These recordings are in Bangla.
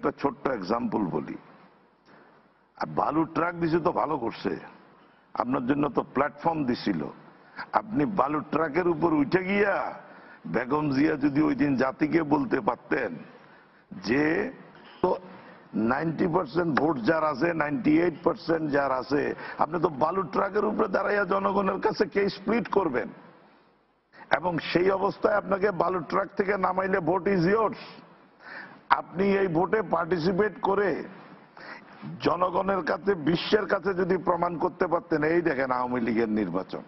একটা ছোট্ট এক্সাম্পল বলি। আর বালু ট্রাক দিছে তো ভালো করছে। আপনার জন্য তো প্ল্যাটফর্ম দিছিল। আপনি বালু ট্রাকের উপর উঠে গিয়া বেগম জিয়া যদি ওই দিন জাতিকে বলতে পারতেন যে, তো নাইনটি পার্সেন্ট ভোট যার আছে নাইনটি এইট পার্সেন্ট যার আছে, আপনি তো বালু ট্রাকের উপরে দাঁড়াইয়া জনগণের কাছে কে স্প্লিট করবেন। এবং সেই অবস্থায় আপনাকে বালু ট্রাক থেকে নামাইলে ভোট ইজ ইয়োর্স আপনি এই ভোটে পার্টিসিপেট করে জনগণের কাছে বিশ্বের কাছে যদি প্রমাণ করতে পারতেন এই দেখেন আওয়ামী লীগের নির্বাচন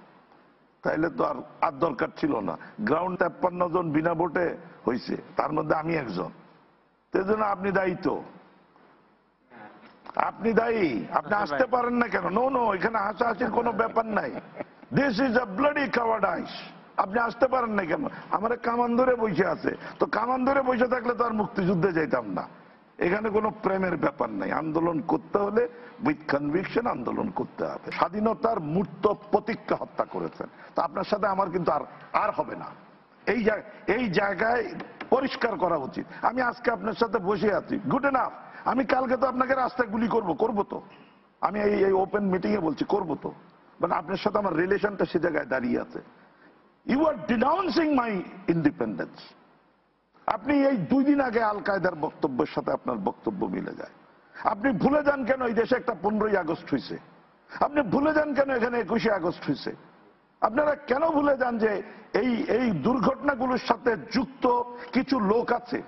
তাইলে তো আর আর দরকার ছিল না। গ্রাউন্ড তেপ্পান্ন জন বিনা ভোটে হয়েছে তার মধ্যে আমি একজন। সেই জন্য আপনি দায়িত্ব আপনি দায়ী আপনি আসতে পারেন না কেন? নো নো এখানে হাসাহাসির কোনো ব্যাপার নাই। This is a bloody cowardice আপনি আসতে পারেন না কেন? আমার কামান ধরে বসে আছে। তো কামান ধরে বসে থাকলে তো আর মুক্তিযুদ্ধে যাইতাম না। এখানে কোনো প্রেমের ব্যাপার নাই। আন্দোলন করতে হলে উইথ কনভিকশন আন্দোলন করতে হবে। স্বাধীনতার মূর্ত প্রতিজ্ঞা হত্যা করেছেন। তো আপনার সাথে আমার কিন্তু আর আর হবে না। এই এই জায়গায় পরিষ্কার করা উচিত। আমি আজকে আপনার সাথে বসে আছি। গুড এনাফ আমি কালকে তো আপনাকে রাস্তায় গুলি করব। করব তো। আমি এই এই ওপেন মিটিংয়ে বলছি, করব তো। মানে আপনার সাথে আমার রিলেশনটা সে জায়গায় দাঁড়িয়ে আছে। ইউ আর ডিনাউন্সিং মাই ইন্ডিপেন্ডেন্স আপনি এই দুই দিন আগে আল কায়দার বক্তব্যের সাথে আপনার বক্তব্য মিলে যায়। আপনি ভুলে যান কেন এই দেশে একটা পনেরোই আগস্ট হয়েছে আপনি ভুলে যান কেন এখানে একুশে আগস্ট হয়েছে আপনারা কেন ভুলে যান যে এই এই দুর্ঘটনাগুলোর সাথে যুক্ত কিছু লোক আছে?